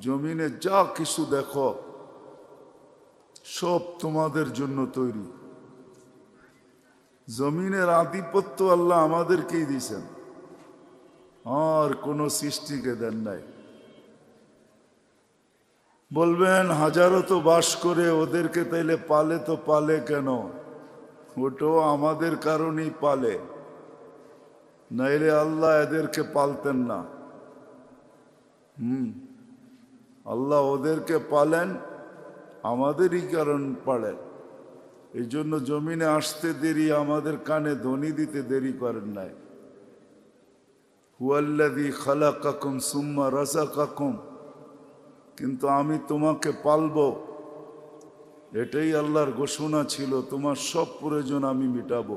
জমিনে যা কিছু দেখো, সব তোমাদের জন্য তৈরি। জমিনের আধিপত্য আল্লাহ আমাদেরকেই দিয়েছেন। আর কোন সৃষ্টিকে দেন নাই। বলবেন, হাজারো তো বাস করে ওদেরকে তাইলে পালে তো পালে কেন? ওটাও আমাদের কারণেই পালে। নাইলে আল্লাহ এদেরকে পালতেন না। হুম। আল্লাহ ওদেরকে পালেন, আমাদেরই কারণ পালেন এই জন্য জমিনে আসতে দেরি, আমাদের কানে ধ্বনি দিতে দেরি করেন নাই। হুয়াল্লাদি খালা কাকুম সুম্মা রাজা কাকুম কিন্তু আমি তোমাকে পালবো। এটাই আল্লাহর ঘোষণা ছিল, তোমার সব প্রয়োজন আমি মিটাবো।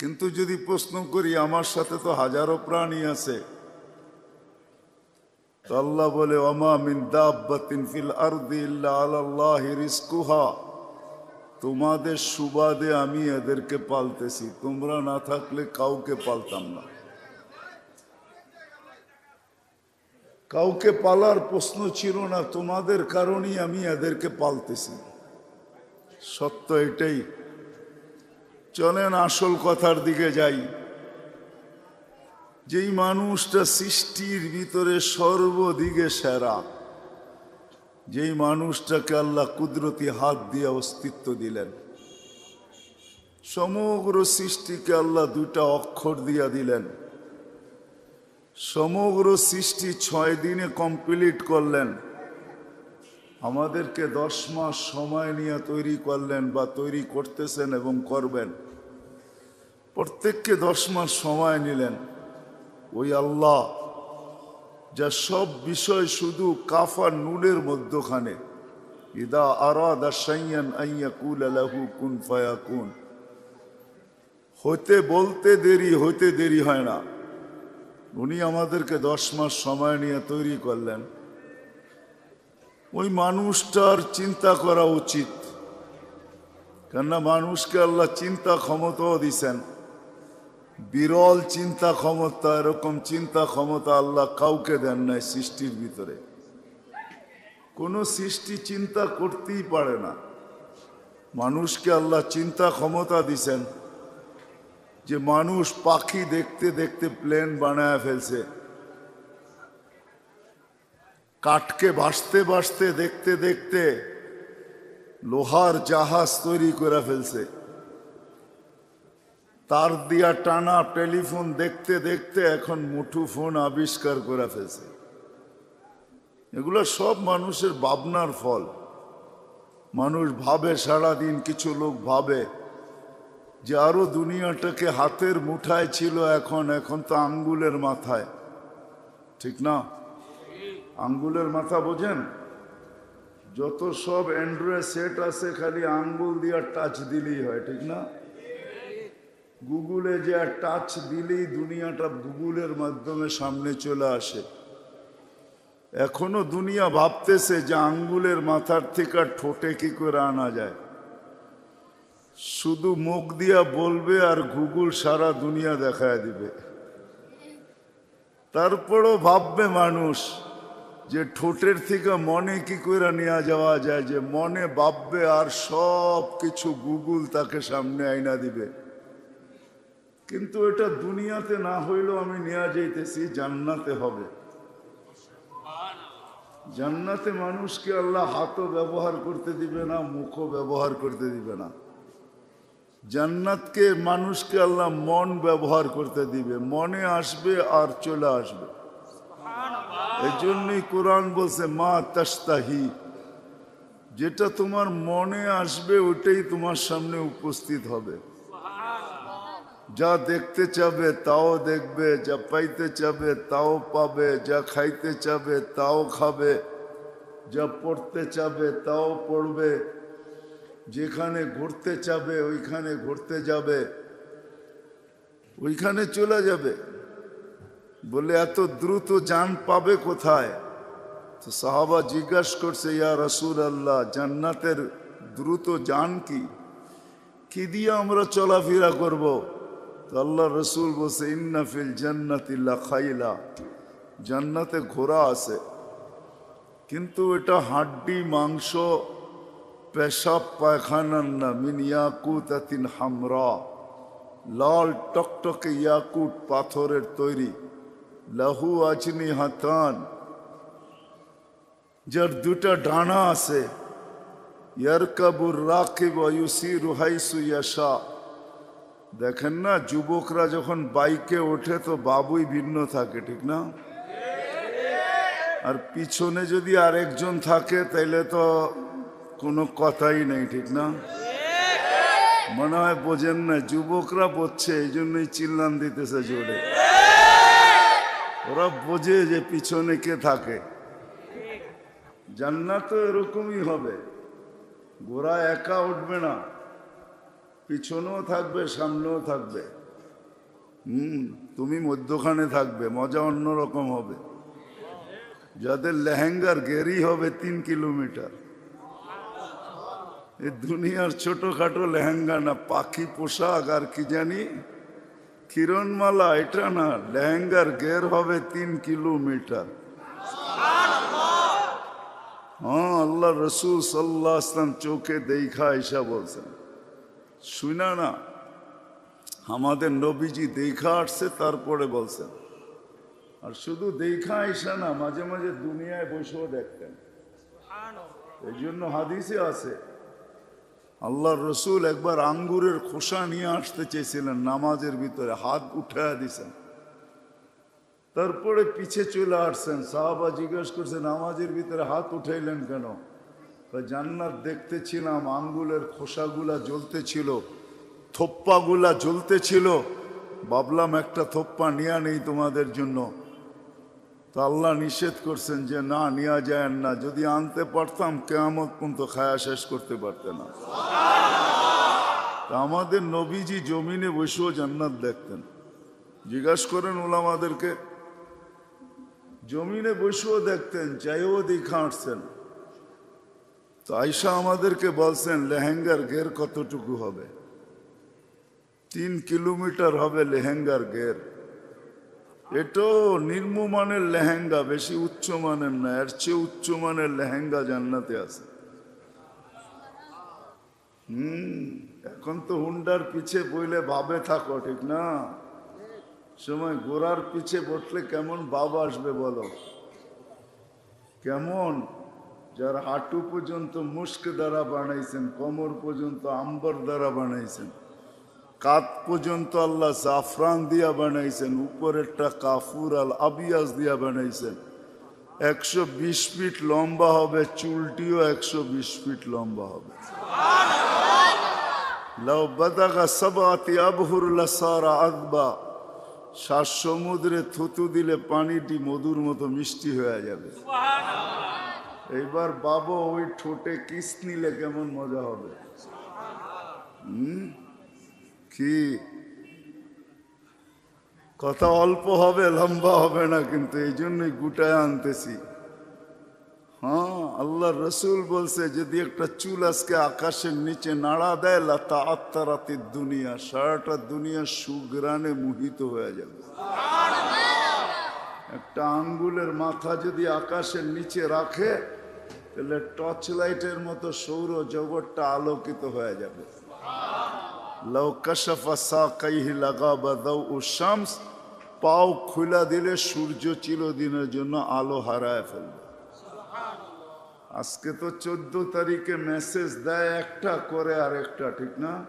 কিন্তু যদি প্রশ্ন করি, আমার সাথে তো হাজারো প্রাণী আছে। তো আল্লাহ বলে রিজকুহা। তোমাদের সুবাদে আমি এদেরকে পালতেছি, তোমরা না থাকলে কাউকে পালতাম না। কাউকে পালার প্রশ্ন ছিল না, তোমাদের কারণেই আমি এদেরকে পালতেছি। সত্য এটাই। চলেন আসল কথার দিকে যাই। যেই মানুষটা সৃষ্টির ভিতরে সর্বদিকে সেরা, যেই মানুষটাকে আল্লাহ কুদরতি হাত দিয়ে অস্তিত্ব দিলেন, সমগ্র সৃষ্টিকে আল্লাহ দুইটা অক্ষর দিয়া দিলেন, সমগ্র সৃষ্টি ছয় দিনে কমপ্লিট করলেন, আমাদেরকে দশ মাস সময় নিয়ে তৈরি করলেন বা তৈরি করতেছেন এবং করবেন। প্রত্যেককে দশ মাস সময় নিলেন। ওই আল্লাহ যা সব বিষয় শুধু কাফা নুনের মধ্যখানে। ইদা আরাদা সাইয়ান কুল আলাহু কুন ফায়া কুন হইতে বলতে দেরি, হইতে দেরি হয় না। উনি আমাদেরকে দশ মাস সময় নিয়ে তৈরি করলেন। ওই মানুষটার চিন্তা করা উচিত। কেননা মানুষকে আল্লাহ চিন্তা ক্ষমতাও দিছেন। বিরল চিন্তা ক্ষমতা, এরকম চিন্তা ক্ষমতা আল্লাহ কাউকে দেন নাই সৃষ্টির ভিতরে। কোনো সৃষ্টি চিন্তা করতেই পারে না। মানুষকে আল্লাহ চিন্তা ক্ষমতা দিছেন যে মানুষ পাখি দেখতে দেখতে প্লেন বানায় ফেলছে। কাঠকে ভাসতে ভাসতে দেখতে দেখতে লোহার জাহাজ তৈরি করে ফেলছে। তার দিয়া টানা টেলিফোন দেখতে দেখতে এখন মুঠু ফোন আবিষ্কার করে ফেলছে। এগুলো সব মানুষের ভাবনার ফল। মানুষ ভাবে, সারাদিন কিছু লোক ভাবে যে আরও দুনিয়াটাকে হাতের মুঠায় ছিল এখন এখন তো আঙ্গুলের মাথায়। ঠিক না? আঙ্গুলের মাথা বোঝেন? যত সব অ্যান্ড্রয়েড সেট আছে, খালি আঙ্গুল দিয়ে টাচ দিলেই হয়, ঠিক না? গুগলে যে টাচ দিলেই দুনিয়াটা গুগলের মাধ্যমে সামনে চলে আসে। এখনও দুনিয়া ভাবতেছে যে আঙ্গুলের মাথার থেকে আর ঠোঁটে কি করে আনা যায়। শুধু মুখ দিয়া বলবে আর গুগল সারা দুনিয়া দেখায় দিবে। তারপরও ভাববে মানুষ যে ঠোঁটের থেকে মনে কি করে নেওয়া যাওয়া যায়, যে মনে ভাববে আর সব কিছু গুগল তাকে সামনে আইনা দিবে। কিন্তু এটা দুনিয়াতে না হইলেও আমি নেওয়া যাইতেছি, জান্নাতে হবে। জান্নাতে মানুষকে আল্লাহ হাতও ব্যবহার করতে দিবে না, মুখও ব্যবহার করতে দিবে না। জান্নাতকে মানুষকে আল্লাহ মন ব্যবহার করতে দিবে। মনে আসবে আর চলে আসবে। এই জন্যই কোরআন বলছে, মা তাস্তাহি যেটা তোমার মনে আসবে ওটাই তোমার সামনে উপস্থিত হবে। যা দেখতে চাবে তাও দেখবে, যা পাইতে চাবে তাও পাবে, যা খাইতে চাবে তাও খাবে, যা পড়তে চাবে তাও পড়বে। যেখানে ঘুরতে চাবে ওইখানে ঘুরতে যাবে, ওইখানে চলে যাবে। বলে এত দ্রুত যান পাবে কোথায়? তো সাহাবা জিজ্ঞাসা করছে, ইয়া রসুল আল্লাহ জান্নাতের দ্রুত যান কি? কি দিয়ে আমরা চলাফেরা করব? তো আল্লাহ রসুল বলছে ইন্নাফিল জান্নাতিল্লা খাইলা। জান্নাতে ঘোড়া আছে, কিন্তু এটা হাড্ডি, মাংস, পেশাব পায়খানার না, মিন ইয়াকুত আতিন হামরা। লাল টকটকে ইয়াকুট পাথরের তৈরি। লাহু আজনি হাতান। যার দুটা ডানা আছে। ইয়ারকাবুর রাকিব ইউসিরু রুহাইসু ইয়াশা। দেখেন না, যুবকরা যখন বাইকে ওঠে তো বাবুই ভিন্ন থাকে, ঠিক না? আর পিছনে যদি আরেকজন থাকে, তাইলে তো কোনো কথাই নেই, ঠিক না? মনে হয় বোঝেন না, যুবকরা বোঝছে এই জন্যই চিল্লান দিতেছে জোরে। ওরা বোঝে যে পিছনে কে থাকে। জান্নাত এরকমই হবে। গোড়া একা উঠবে না। পিছনেও থাকবে, সামনেও থাকবে। হুম, তুমি মধ্যখানে থাকবে, মজা অন্যরকম হবে। যাদের লেহেঙ্গার গেরি হবে তিন কিলোমিটার। এই দুনিয়ার ছোটখাটো লেহেঙ্গা না, পাখি পোশাক আর কি জানি। কিরণমালা এটা না, লেহেঙ্গার গের হবে তিন কিলোমিটার। হ্যাঁ আল্লাহ রসুল সাল্লাহ আসলাম চোখে দেখা এসা বলছেন। শুনা না। আমাদের নবীজি দেখা আসছে, তারপরে বলছেন। আর শুধু দেখা আইসা না, মাঝে মাঝে দুনিয়ায় বসেও দেখতেন। এই জন্য হাদিসে আছে আল্লাহ রসুল একবার আঙ্গুরের খোসা নিয়ে আসতে চেয়েছিলেন নামাজের ভিতরে, হাত উঠায় দিছেন। তারপরে পিছে চলে আসছেন, সাহাবা জিজ্ঞেস করছে, নামাজের ভিতরে হাত উঠাইলেন কেন? জান্নাত দেখতেছিলাম, আঙ্গুলের খোসাগুলা জ্বলতেছিল, থোপ্পাগুলা জ্বলতেছিল। ভাবলাম একটা থোপ্পা নেওয়া নেই তোমাদের জন্য। তো আল্লাহ নিষেধ করছেন যে, না নেওয়া যায় না। যদি আনতে পারতাম কেমন পর্যন্ত খায়া শেষ করতে পারতে না। তা আমাদের নবীজি জমিনে বসেও জান্নাত দেখতেন। জিজ্ঞাসা করেন ওলামাদেরকে, জমিনে বসেও দেখতেন, চাইও দেখা আসছেন তো আয়সা আমাদেরকে বলছেন, লেহেঙ্গার ঘের কতটুকু হবে? তিন কিলোমিটার হবে লেহেঙ্গার ঘের। এটাও নিম্নমানের লেহেঙ্গা, বেশি উচ্চ মানের না, এর চেয়ে উচ্চ মানের লেহেঙ্গা জান্নাতে আছে। হুম, এখন তো হুন্ডার পিছে বইলে ভাবে থাকো, ঠিক না? সময় গোড়ার পিছে বসলে কেমন বাবা আসবে বলো? কেমন? যার হাঁটু পর্যন্ত মুস্ক দ্বারা বানাইছেন, কোমর পর্যন্ত আম্বর দ্বারা বানাইছেন কাত পর্যন্ত আল্লাহ জাফরান দিয়া বানাইছেন, উপরেরটা কাফুর আল আবিয়াস দিয়া বানাইছেন। একশো বিশ ফিট লম্বা হবে, চুলটিও একশো বিশ ফিট লম্বা হবে। লাউ সমুদ্রে থুতু দিলে পানিটি মধুর মতো মিষ্টি হয়ে যাবে। এইবার বাবা ওই ঠোঁটে কিস নিলে কেমন মজা হবে? কি? কথা অল্প হবে লম্বা হবে না কিন্তু এই জন্যই গুটায় আনতেছি। হ্যাঁ আল্লাহ রসুল বলছে যদি একটা চুল আজকে আকাশের নিচে নাড়া দেয় লতা আত্মারাতির দুনিয়া সারাটা দুনিয়া সুগ্রানে মোহিত হয়ে যাবে। একটা আঙ্গুলের মাথা যদি আকাশের নিচে রাখে তাহলে টর্চ লাইটের মতো সৌর জগৎটা আলোকিত হয়ে যাবে। পাও খুলা দিলে সূর্য চিরদিনের জন্য আলো হারায় ফেলবে। আজকে তো চোদ্দ তারিখে মেসেজ দেয় একটা করে আর একটা, ঠিক না?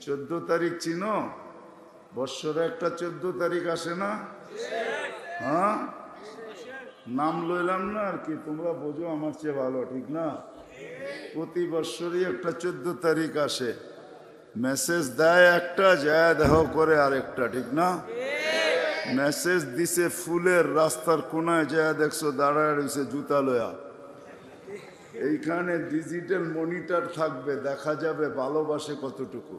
চোদ্দ তারিখ চিনো? বৎসরে একটা চোদ্দ তারিখ আসে না? হ্যাঁ? নাম লইলাম না, আর কি তোমরা বোঝো আমার চেয়ে ভালো, ঠিক না? প্রতি বৎসরই একটা চোদ্দ তারিখ আসে। মেসেজ দেয় একটা, যায় দেহ করে আরেকটা, ঠিক না? মেসেজ দিছে ফুলের রাস্তার কোনায়, যায় দেখছ দাঁড়ায় রয়েছে জুতা লয়া। এইখানে ডিজিটাল মনিটর থাকবে, দেখা যাবে ভালোবাসে কতটুকু।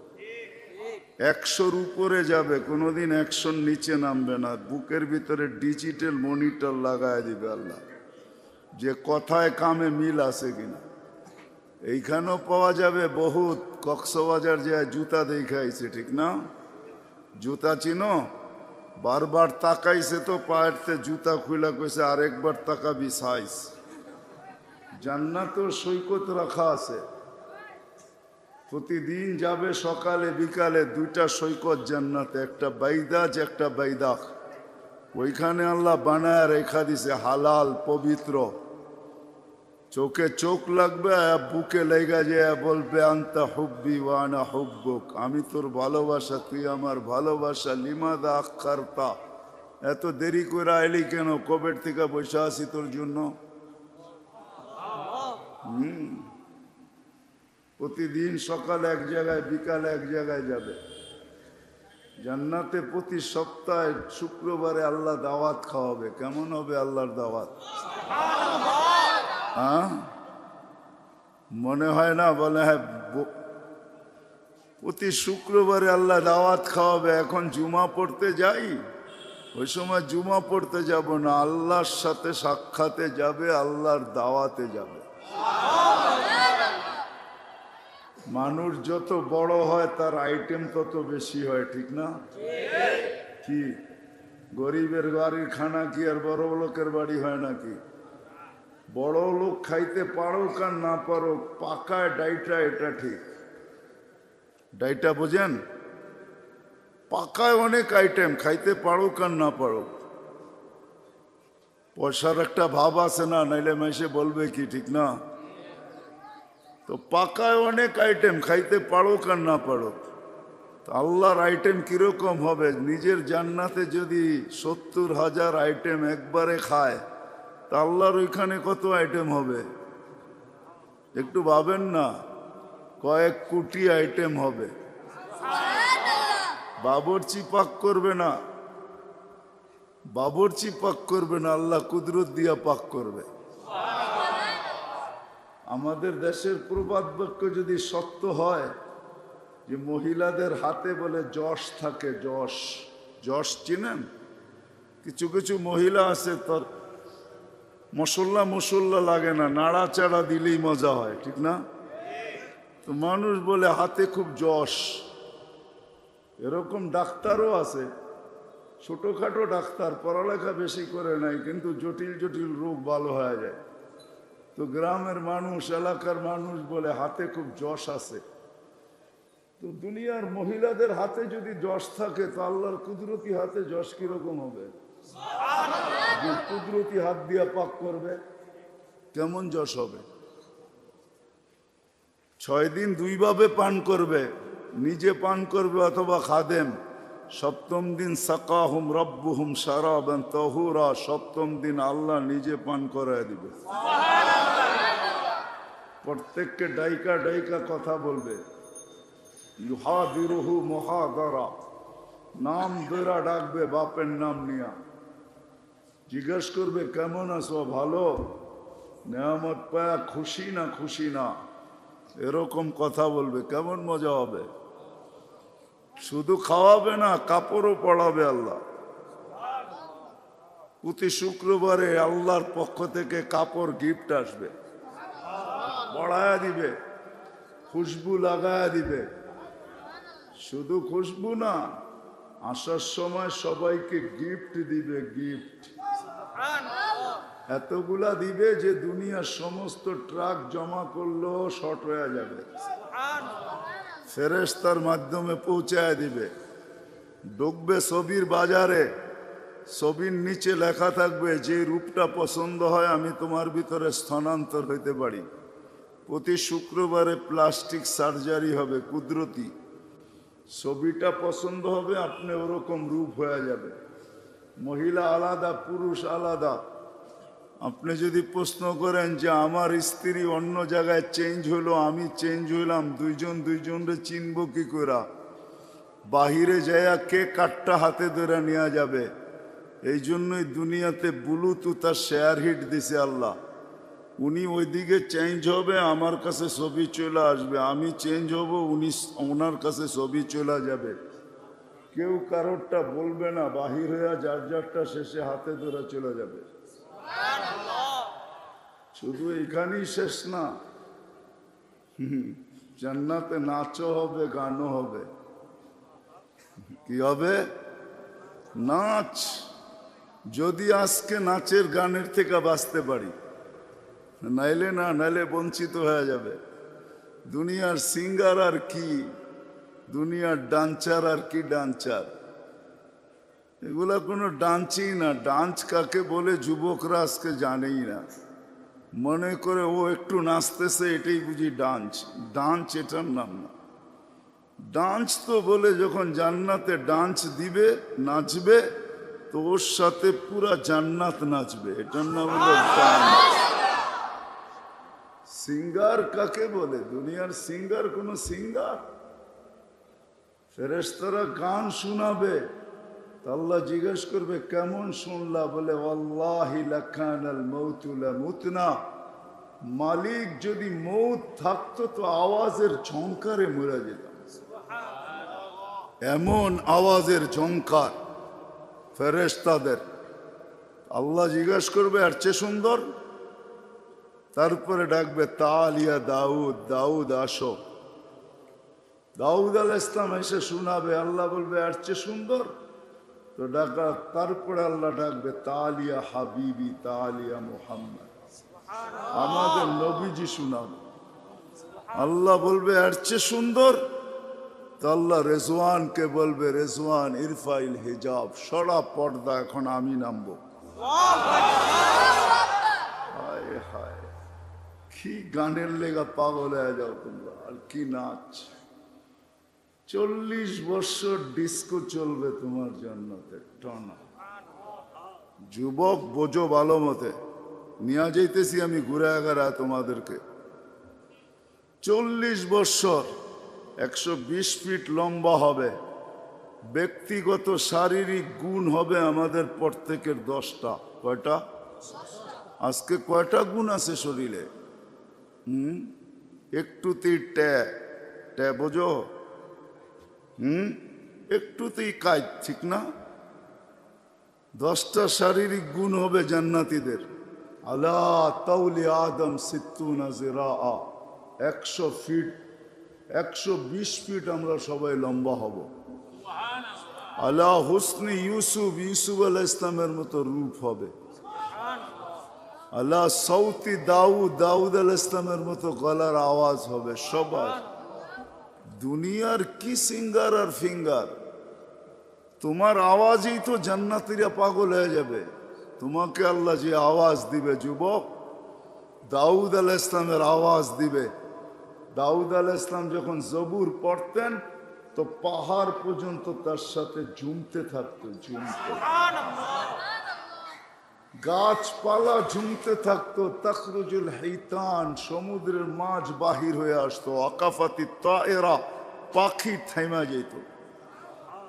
একশোর উপরে যাবে, কোনোদিন একশোর নিচে নামবে না। বুকের ভিতরে ডিজিটাল মনিটর লাগায় দিবে আল্লাহ। যে কথায় কামে মিল আছে কিনা। এইখানেও পাওয়া যাবে বহুত। কক্সবাজার যে জুতা দেখাইছে, ঠিক না? জুতা চিনো? বারবার তাকাইছে তো পায়েরতে জুতা খুলা কইছে, আরেকবার তাকাবি সাইজ। জান্নাতও সৈকত রাখা আছে। প্রতিদিন যাবে সকালে, বিকালে দুইটা সৈকত জান্নাতে, একটা বাইদাজ একটা বাইদাক ওইখানে আল্লাহ বানায় রেখা দিছে, হালাল, পবিত্র। চোখে চোখ লাগবে, বুকে লেগা যে বলবে, আন্তা হুব্বি ওয়ানা হুব্বুক। আমি তোর ভালোবাসা, তুই আমার ভালোবাসা লিমাদা আখারতা এত দেরি করে আইলি কেন? কবের থেকে বসে আছি তোর জন্য? হুম। প্রতিদিন সকাল এক জায়গায় বিকাল এক জায়গায় যাবে। জান্নাতে প্রতি সপ্তাহে শুক্রবারে আল্লাহ দাওয়াত খাওয়াবে। কেমন হবে আল্লাহর দাওয়াত? হ্যাঁ? মনে হয় না? বলে হ্যাঁ প্রতি শুক্রবারে আল্লাহ দাওয়াত খাওয়াবে। এখন জুমা পড়তে যাই ওই সময় জুমা পড়তে যাব না। আল্লাহর সাথে সাক্ষাতে যাবে আল্লাহর দাওয়াতে যাবে। মানুষ যত বড় হয়, তার আইটেম তত বেশি হয়, ঠিক না? কি? গরিবের বাড়ির খানা কি আর বড় লোকের বাড়ি হয় নাকি? বড় লোক খাইতে পারো আর না পারো পাকায় ডাইটা এটা ঠিক। ডাইটা বোঝেন? পাকায় অনেক আইটেম খাইতে পারো আর না পারো পয়সার একটা ভাব আছে না, নাইলে মেসে বলবে কি, ঠিক না? তো পাকায় অনেক আইটেম খাইতে পারো আর না পারো আল্লাহর আইটেম কীরকম হবে? নিজের জান্নাতে যদি সত্তর হাজার আইটেম একবারে খায়, তা আল্লাহর ওইখানে কত আইটেম হবে? একটু ভাবেন না, কয়েক কোটি আইটেম হবে। বাবরচি পাক করবে না। বাবরচি পাক করবে না, আল্লাহ কুদরত দিয়া পাক করবে। আমাদের দেশের প্রবাদ বাক্য যদি সত্য হয়, যে মহিলাদের হাতে বলে যশ থাকে, যশ যশ চিনেন? কিছু কিছু মহিলা আছে তার মশল্লা মশল্লা লাগে না, নাড়াচাড়া দিলেই মজা হয়, ঠিক না? তো মানুষ বলে হাতে খুব যশ। এরকম ডাক্তারও আছে, ছোটোখাটো ডাক্তার, পড়ালেখা বেশি করে নাই কিন্তু জটিল জটিল রোগ ভালো হয়ে যায়। তো গ্রামের মানুষ, এলাকার মানুষ বলে হাতে খুব যশ আছে। তো দুনিয়ার মহিলাদের হাতে যদি যশ থাকে, তো আল্লাহর কুদরতি হাতে যশ কীরকম হবে? কুদরতি হাত দিয়া পাক করবে, কেমন যশ হবে? ছয় দিন দুইভাবে পান করবে, নিজে পান করবে অথবা খাদেম। সপ্তম দিন সাকাহুম রব্বুহুম সারাবেন তহুরা, সপ্তম দিন আল্লাহ নিজে পান করায় দিবে। প্রত্যেককে ডাইকা ডাইকা কথা বলবে। ইউহাদিরুহু মহাদারা, নাম বেরা ডাকবে বাপের নাম নিয়া। জিজ্ঞেস করবে, কেমন আছো? ভালো? নেয়ামত পায়া খুশি না খুশি না? এরকম কথা বলবে, কেমন মজা হবে? শুধু খাওয়াবে না, কাপড়ও পড়াবে আল্লাহ। প্রতি শুক্রবারে আল্লাহর পক্ষ থেকে কাপড় গিফট আসবে। পড়ায়া দিবে, খুশবু লাগায়া দিবে। শুধু খুশবু না, আসার সময় সবাইকে গিফট দিবে গিফট এতগুলা দিবে যে দুনিয়ার সমস্ত ট্রাক জমা করলেও শর্ট হয়ে যাবে। ফেরেস্তার মাধ্যমে পৌঁছায় দিবে। ঢুকবে ছবির বাজারে, ছবির নিচে লেখা থাকবে, যে রূপটা পছন্দ হয়, আমি তোমার ভিতরে স্থানান্তর হইতে পারি। প্রতি শুক্রবারে প্লাস্টিক সার্জারি হবে, কুদরতি। ছবিটা পছন্দ হবে, আপনি ওরকম রূপ হয়ে যাবে। মহিলা আলাদা, পুরুষ আলাদা। আপনি যদি প্রশ্ন করেন যে আমার স্ত্রী অন্য জায়গায় চেঞ্জ হলো, আমি চেঞ্জ হইলাম, দুইজন দুইজনরে চিনব কি করা বাহিরে যাইয়া কে কাঠটা হাতে ধরে নেওয়া যাবে? এই জন্যই দুনিয়াতে ব্লুটুথ আর শেয়ার হিট দিছে আল্লাহ। উনি ওইদিকে চেঞ্জ হবে, আমার কাছে ছবি চলে আসবে। আমি চেঞ্জ হব, উনি ওনার কাছে ছবি চলে যাবে। কেউ কারোরটা বলবে না, বাহির হইয়া যার যারটা শেষে হাতে ধরে চলে যাবে। শুধু এখানেই শেষ না। জান্নাতে নাচও হবে, গানও হবে। কি হবে? নাচ। যদি আজকে নাচের গানের থেকে বাঁচতে পারি। নাইলে না, নাইলে বঞ্চিত হয়ে যাবে। দুনিয়ার সিঙ্গার আর কি? দুনিয়ার ডান্সার আর কি ডান্সার? এগুলা কোনো ডান্সই না। ডান্স কাকে বলে যুবকরা আজকে জানেই না। মনে করে ও একটু নাচতেছে, এটাই বুঝি ডান্স। ডান্স এটার নাম না। ডান্স তো বলে যখন জান্নাতে ডান্স দিবে, নাচবে, তো ওর সাথে পুরা জান্নাত নাচবে। এটার নাম হলো ডান্স। সিঙ্গার কাকে বলে? দুনিয়ার সিঙ্গার কোন সিঙ্গার? ফেরেশতারা গান শোনাবে আল্লাহ জিজ্ঞেস করবে কেমন শুনলা? বলে মুতনা মালিক যদি মৌত থাকতো তো আওয়াজের ঝংকারে মরে যেতাম এমন আওয়াজের ঝংকার ফেরেশতাদের। আল্লাহ জিজ্ঞেস করবে আর চেয়ে সুন্দর? তারপরে ডাকবে তালিয়া দাউদ দাউদ আসো। দাউদ আল ইসলাম এসে শোনাবে আল্লাহ বলবে আর চেয়ে সুন্দর? তো ডাকা তারপরে আল্লাহ ডাকবে তালিয়া হাবিবি তালিয়া মোহাম্মদ। আমাদের নবীজি শোনাবে। আল্লাহ বলবে আর চেয়ে সুন্দর? তো আল্লাহ রেজওয়ানকে বলবে রেজওয়ান ইরফাইল হিজাব সরা পর্দা এখন আমি নামবো। হায় হায়। কি গানের লেগা পাগল হয়ে যাও তোমরা, আর কি নাচ। চল্লিশ বছর ডিস্কো চলবে তোমার জন্যতে টনা। যুবক, বোঝো ভালো মতে। নিয়ে যাইতেছি আমি ঘুরে আগারা তোমাদেরকে। চল্লিশ বছর একশো বিশ ফিট লম্বা হবে। ব্যক্তিগত শারীরিক গুণ হবে আমাদের প্রত্যেকের দশটা। কয়টা? আজকে কয়টা গুণ আছে শরীরে? হুম? একটুতেই ট্যা ট্যা বোঝো? হুম? একটুতেই কাজ ঠিক না? দশটা শারীরিক গুণ হবে জান্নাতীদের। আলা তাউলি আদম সিত্তুনা জিরা একশো ফিট একশো বিশ ফিট আমরা সবাই লম্বা হব। আলা হুসনি ইউসুফ ইউসুফ আলাহ ইসলামের মতো রূপ হবে। আল্লাহ সৌতি দাউদ দাউদ আল ইসলামের মতো গলার আওয়াজ হবে, সবার। দুনিয়ার কি সিঙ্গার আর ফিঙ্গার? তোমার আওয়াজই তো জান্নাতিরা পাগল হয়ে যাবে। তোমাকে আল্লাহ যে আওয়াজ দিবে, যুবক, দাউদ আল ইসলামের আওয়াজ দিবে। দাউদ আল ইসলাম যখন জবুর পড়তেন, তো পাহাড় পর্যন্ত তার সাথে ঝুমতে থাকতো ঝুমতে। গাছপালা ঝুমতে থাকতো, তখরুজুল হেতান সমুদ্রের মাছ বাহির হয়ে আসতো, আকাফাতি তায়েরা পাখি থেমা যেত।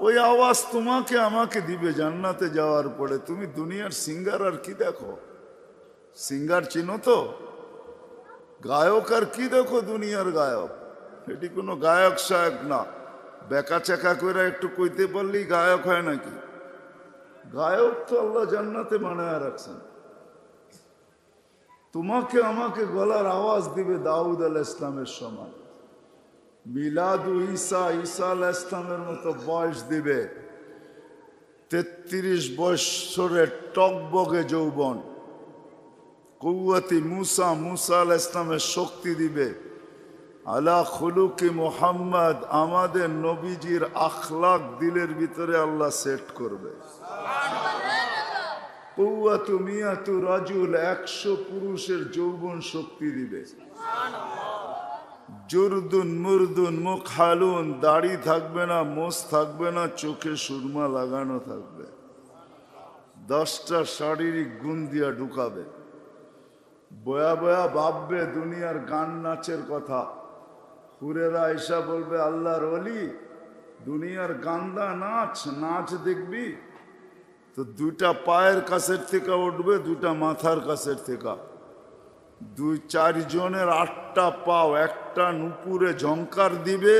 ওই আওয়াজ তোমাকে আমাকে দিবে জান্নাতে যাওয়ার পরে, তুমি দুনিয়ার সিঙ্গার আর কি দেখো? সিঙ্গার চিনো তো? গায়ক আর কি দেখো দুনিয়ার গায়ক? এটি কোনো গায়ক সায়ক না। বেকা চেকা করে একটু কইতে পারলেই গায়ক হয় নাকি? গায়ক তো আল্লাহ জান্নাতে বানায় রাখছেন। তোমাকে আমাকে গলার আওয়াজ দিবে দাউদ আল ইসলামের সমান। মিলাদু ঈসা ঈসা আল ইসলামের মতো বয়স দিবে। তেত্রিশ বৎসরের টকবগে যৌবন। কৌয়াতি মুসা মুসা আল ইসলামের শক্তি দিবে। আলা খুলুকি মোহাম্মদ, আমাদের নবীজির আখলাক দিলের ভিতরে আল্লাহ সেট করবে। কৌয়াতু মিয়াতু রাজুল একশো পুরুষের যৌবন শক্তি দিবে। জুরদুন, মুরদুন, মুখ হালুন, দাড়ি থাকবে না, মোষ থাকবে না, চোখে সুরমা লাগানো থাকবে। দশটা শারীরিক গুণ দিয়া ঢুকাবে। বয়া বয়া ভাববে দুনিয়ার গান নাচের কথা। হুরেরা এসা বলবে, আল্লাহর অলি দুনিয়ার গান্দা নাচ নাচ দেখবি? তো দুইটা পায়ের কাছের থেকে উঠবে দুইটা মাথার কাছের থেকে। দুই চারজনের আটটা পাও একটা নুপুরে ঝঙ্কার দিবে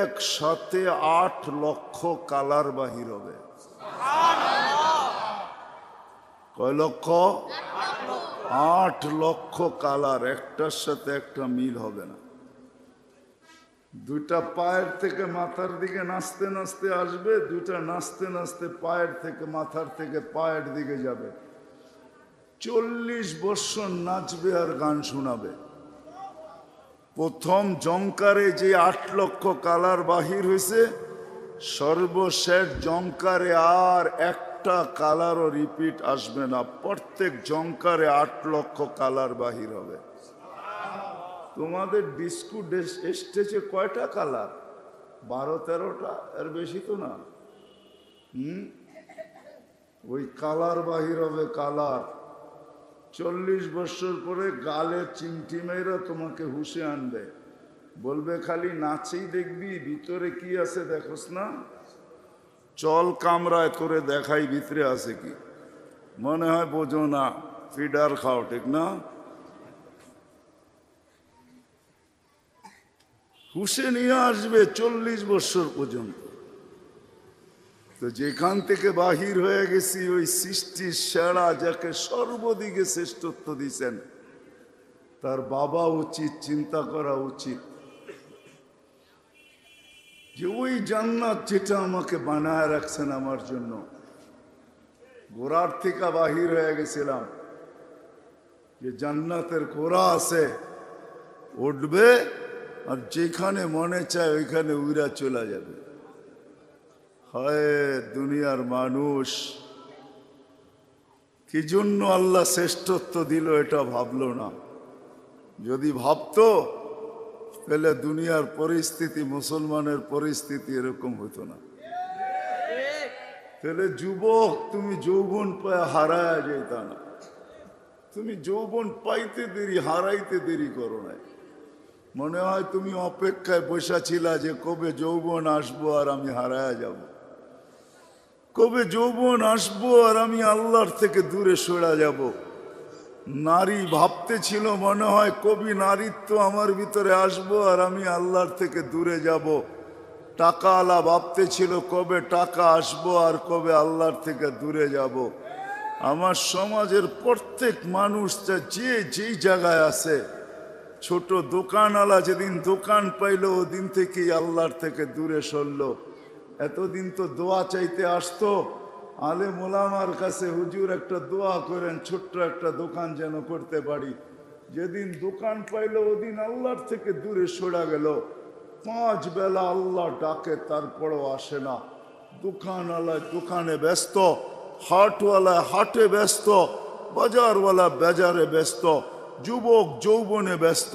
একসাথে আট লক্ষ কালার বাহির হবে। কয় লক্ষ। আট লক্ষ কালার একটার সাথে একটা মিল হবে না। দুইটা পায়ের থেকে মাথার দিকে নাচতে নাচতে আসবে, দুইটা নাচতে নাচতে পায়ের থেকে মাথার থেকে পায়ের দিকে যাবে। চল্লিশ বৎসর নাচবে আর গান শোনাবে। প্রথম জঙ্কারে যে আট লক্ষ কালার বাহির হয়েছে, সর্বশেষ জঙ্কারে আর একটা কালারও রিপিট আসবে না। প্রত্যেক জঙ্কারে আট লক্ষ কালার বাহির হবে। তোমাদের ডিস্কু স্টেজে কয়টা কালার? বারো, তেরোটা? এর বেশি তো না। হুম? ওই কালার বাহির হবে কালার। চল্লিশ বছর পরে গালে চিমটি মেয়েরা তোমাকে হুশে আনবে। বলবে খালি নাচেই দেখবি, ভিতরে কি আছে দেখোস না? চল কামরায় তোরে দেখাই ভিতরে আছে কি। মনে হয় বোঝো না, ফিডার খাও, ঠিক না? হুশে নিয়ে আসবে চল্লিশ বছর পর্যন্ত। তো যেখান থেকে বাহির হয়ে গেছি, ওই সৃষ্টির সেরা যাকে সর্বদিকে শ্রেষ্ঠত্ব দিছেন তার বাবা উচিত, চিন্তা করা উচিত। যে ওই জান্নাত যেটা আমাকে বানায় রাখছেন আমার জন্য। গোড়ার থেকে বাহির হয়ে গেছিলাম। যে জান্নাতের গোড়া আছে, উঠবে আর যেখানে মনে চায় ওইখানে উইরা চলে যাবে। হয় দুনিয়ার মানুষ। কি জন্য আল্লাহ শ্রেষ্ঠত্ব দিল এটা ভাবলো না? যদি ভাবতো, তাহলে দুনিয়ার পরিস্থিতি, মুসলমানের পরিস্থিতি এরকম হতো না। তাহলে যুবক, তুমি যৌবন পায় হারায় যেত না। তুমি যৌবন পাইতে দেরি, হারাইতে দেরি করো না মনে হয় তুমি অপেক্ষায় বসা ছিলা যে কবে যৌবন আসব আর আমি হারায় যাব। কবে যৌবন আসব আর আমি আল্লাহর থেকে দূরে সরা যাব। নারী ভাবতে ছিল মনে হয় কবি নারীত্ব আমার ভিতরে আসব আর আমি আল্লাহর থেকে দূরে যাব। টাকা আলা ভাবতে ছিল কবে টাকা আসব আর কবে আল্লাহর থেকে দূরে যাব। আমার সমাজের প্রত্যেক মানুষটা যে যেই জায়গায় আছে ছোট দোকানওয়ালা যেদিন দোকান পাইলো, ওদিন থেকেই আল্লাহর থেকে দূরে সরলো। এতদিন তো দোয়া চাইতে আসতো। আলে মোলামার কাছে হুজুর একটা দোয়া করেন, ছোট্ট একটা দোকান যেন করতে পারি। যেদিন দোকান পাইলো, ওদিন আল্লাহর থেকে দূরে সরা গেল। পাঁচ বেলা আল্লাহ ডাকে, তারপরও আসে না। দোকানওয়ালায় দোকানে ব্যস্ত হাটওয়ালায় হাটে ব্যস্ত, বাজারওয়ালা বাজারে ব্যস্ত। যুবক যৌবনে ব্যস্ত,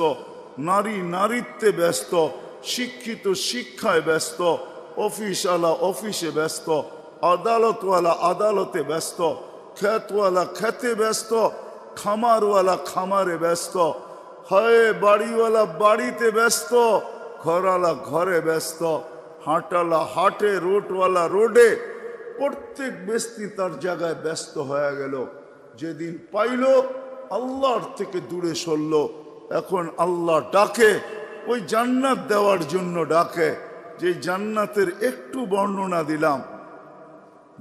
নারী নারীত্বে ব্যস্ত, শিক্ষিত শিক্ষায় ব্যস্ত, অফিসওয়ালা অফিসে ব্যস্ত, আদালতওয়ালা আদালতে ব্যস্ত, ক্ষেতওয়ালা খেতে ব্যস্ত, খামারওয়ালা খামারে ব্যস্ত, হয় বাড়িওয়ালা বাড়িতে ব্যস্ত, ঘরওয়ালা ঘরে ব্যস্ত, হাঁটালা হাটে, রোডওয়ালা রোডে প্রত্যেক ব্যক্তি তার জায়গায় ব্যস্ত হয়ে গেল। যেদিন পাইল আল্লাহর থেকে দূরে সরল। এখন আল্লাহ ডাকে, ওই জান্নাত দেওয়ার জন্য ডাকে। যে জান্নাতের একটু বর্ণনা দিলাম।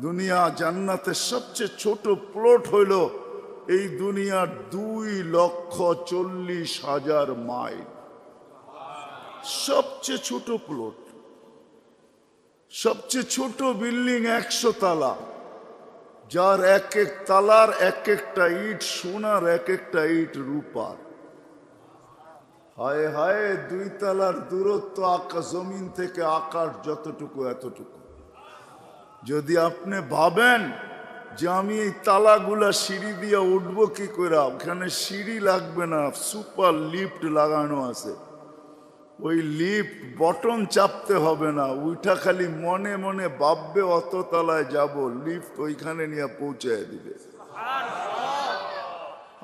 দুনিয়া জান্নাতের সবচেয়ে ছোট প্লট হইল এই দুনিয়ার দুই লক্ষ চল্লিশ হাজার মাইল। সবচেয়ে ছোট প্লট সবচেয়ে ছোট বিল্ডিং একশো তালা। যার এক এক তালার এক একটা ইট, সোনার এক একটা ইট রূপার। হায় হায়, দুই তালার দূরত্ব আকাশ জমিন থেকে আকাশ যতটুকু, এতটুকু। যদি আপনি ভাবেন যে আমি এই তালাগুলা সিঁড়ি দিয়ে উঠবো কি করে, ওখানে সিঁড়ি লাগবে না, সুপার লিফট লাগানো আছে। ওই লিফট বটন চাপতে হবে না ওইটা খালি মনে মনে ভাববে অত তলায় যাব, লিফট ওইখানে নিয়ে পৌঁছায় দিবে।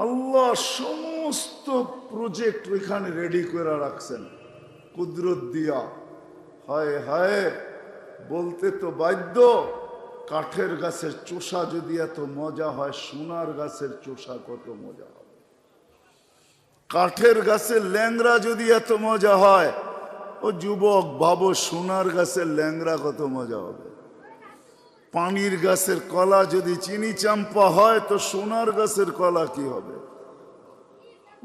আল্লাহ সমস্ত প্রজেক্ট ওইখানে রেডি করে রাখছেন। কুদরত দিয়া। হায় হায়, বলতে তো বাধ্য, কাঠের গাছের চোষা যদি এত মজা হয়, সোনার গাছের চোষা কত মজা হবে কাঠের গাছের ল্যাংরা যদি এত মজা হয়, ও যুবক ভাবো সোনার গাছের ল্যাংরা কত মজা হবে। পানির গাছের কলা যদি চিনি চাম্পা হয়, তো সোনার গাছের কলা কি হবে?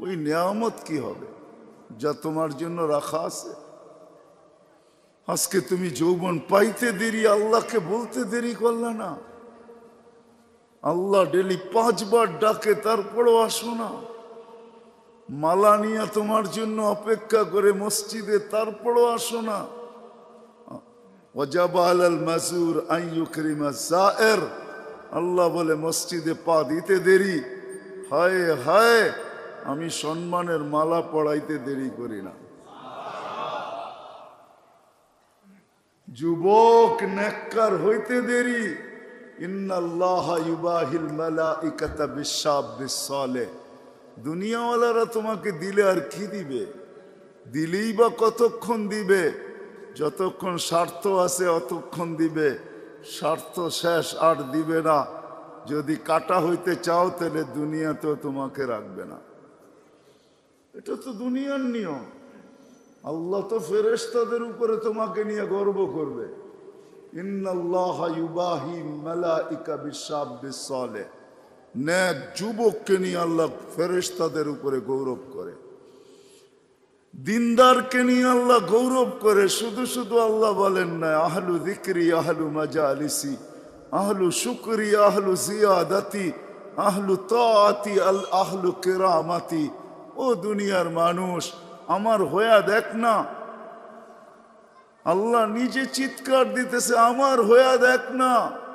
ওই নিয়ামত কি হবে? যা তোমার জন্য রাখা আছে। আজকে তুমি যৌবন পাইতে দেরি, আল্লাহকে বলতে দেরি করলে না। আল্লাহ ডেলি পাঁচবার ডাকে, তারপরও আসো না। মালা নিয়ে তোমার জন্য অপেক্ষা করে মসজিদে, তারপরও আসো না। ওয়াজাবাল আল মাসুর আইয়ুকরিমা আল্লাহ বলে, মসজিদে পা দিতে দেরি। হায় হায়, আমি সম্মানের মালা পড়াইতে দেরি করি না। যুবক, নেককার, হইতে দেরি। ইন্নাল্লাহ ইউবাহিল মালাইকাতা বিশাব্বিস সালেহ দুনিয়াওয়ালারা তোমাকে দিলে আর কি দিবে? দিলেই বা কতক্ষণ দিবে? যতক্ষণ স্বার্থ আছে অতক্ষণ দিবে। স্বার্থ শেষ আর দিবে না। যদি কাটা হইতে চাও তাহলে দুনিয়াতেও তোমাকে রাখবে না। এটা তো দুনিয়ার নিয়ম। আল্লাহ তো ফেরেশতাদের উপরে তোমাকে নিয়ে গর্ব করবে। ইন্নাল্লাহ ইউবাহি মালাইকা বিশাব্বিস সালেহ। ন্যাক যুবককে নিয়ে আল্লাহ ফেরেশতাদের উপরে গৌরব করে। দিনদারকে নিয়ে আল্লাহ গৌরব করে। শুধু শুধু আল্লাহ বলেন না, আহলু দিকরি আহলু মাজা আলিসি আহলু শুকরি, আহলু জিয়াদাতি, আহলু তাআতি, আল আহলু কেরামাতি। ও দুনিয়ার মানুষ, আমার হয়া দেখ না। আল্লাহ নিজে চিৎকার দিতেছে, আমার হয়া দেখ না।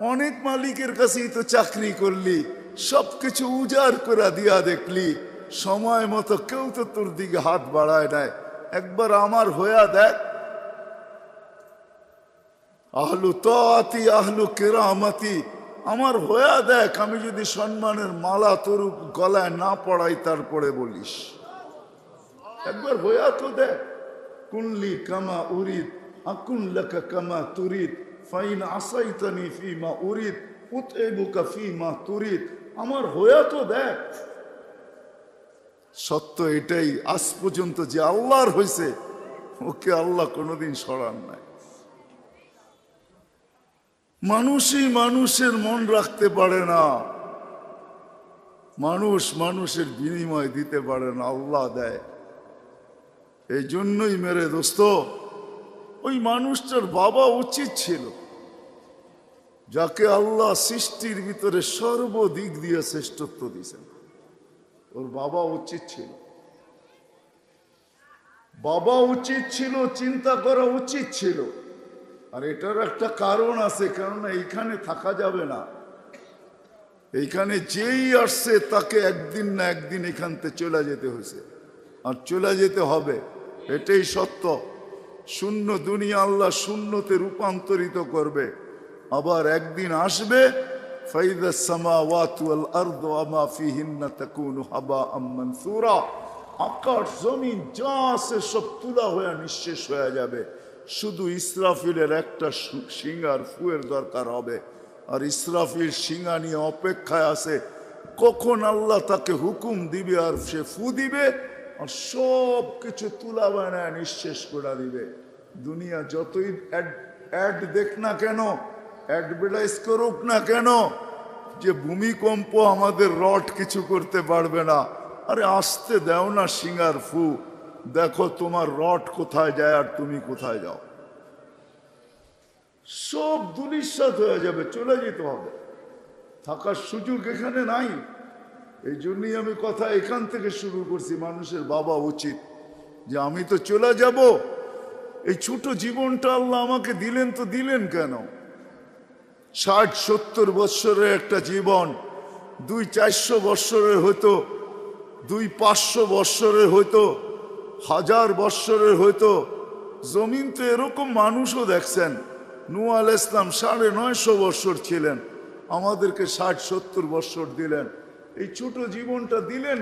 অনেক মালিকের কাছেই তো চাকরি করলি, সবকিছু উজাড় করে দিয়া দেখলি, সময় মতো কেউ তো তোর দিকে হাত বাড়ায় নাই। একবার আমার হয়া দেখ। আহলু তাতি আহলু কেরামতি, আমার হয়া দেখ, আমি যদি সম্মানের মালা তোর গলায় না পড়াই, তারপরে বলিস। একবার হয়া তো দেখ। কুনলি কামা উরিদ আকুন লাকা কামা তুরিদ ফাইন আসাইতানি ফিমা উরিদ উতএবুকা ফিমা তুরিদ আমার হয়া তো দেখ। সত্য এটাই, আজ পর্যন্ত যে আল্লাহর হয়েছে ওকে আল্লাহ কোনোদিন সরান নাই। মানুষই মানুষের মন রাখতে পারে না। মানুষ মানুষের বিনিময় দিতে পারে না, আল্লাহ দেয়। এই জন্যই মেরে দোস্ত ওই মানুষটার বাবা উচিত ছিল, যাকে আল্লাহ সৃষ্টির ভিতরে সর্বদিক দিয়ে শ্রেষ্ঠত্ব দিয়েছেন। ওর বাবা উচিত ছিল। বাবা উচিত ছিল, চিন্তা করা উচিত ছিল। আর এটার একটা কারণ আছে, কেননা এইখানে থাকা যাবে না। এইখানে যেই আসছে, তাকে একদিন না একদিন এখান থেকে চলে যেতে হয়েছে। আর চলে যেতে হবে, এটাই সত্য। শূন্য দুনিয়া আল্লাহ শূন্যতে রূপান্তরিত করবে। আবার একদিন আসবে, ফাইদা সামাওয়াত ওয়াল আরদ ওয়া মা ফিহিন্না তাকুনু আকাশ, জমিন, যা আছে সব তুলা হয়ে নিঃশেষ হয়ে যাবে। শুধু ইসরাফিলের একটা সিঙ্গার ফুয়ের দরকার হবে। আর ইসরাফিল সিঙ্গা নিয়ে অপেক্ষায় আছে, কখন আল্লাহ তাকে হুকুম দিবে আর সে ফু দিবে? সব কিছু তুলা বানায় নিঃশেষ করে দিবে। দুনিয়া যতই অ্যাড দেখ না কেন অ্যাডভার্টাইজ করুক না কেন, যে ভূমিকম্প আমাদের রড কিছু করতে পারবে না। আরে আসতে দাও না সিঙ্গার ফু। দেখো তোমার রড কোথায় যায় আর তুমি কোথায় যাও। সব দুলিশ্বাত হয়ে যাবে, চলে যেতে হবে। থাকার সুযোগ এখানে নাই। এই জন্যই আমি কথা এখান থেকে শুরু করছি, মানুষের বাবা উচিত যে আমি তো চলে যাব। এই ছোট জীবনটা আল্লাহ আমাকে দিলেন তো দিলেন কেন? ষাট, সত্তর বৎসরের একটা জীবন, দুই চারশো বৎসরের হতো দুই পাঁচশো বৎসরের হইতো হাজার বৎসরের হইতো জমিন তো এরকম মানুষও দেখছেন। নু আল ইসলাম সাড়ে নয়শো বৎসর ছিলেন, আমাদেরকে ষাট, সত্তর বৎসর দিলেন। এই ছোট জীবনটা দিলেন?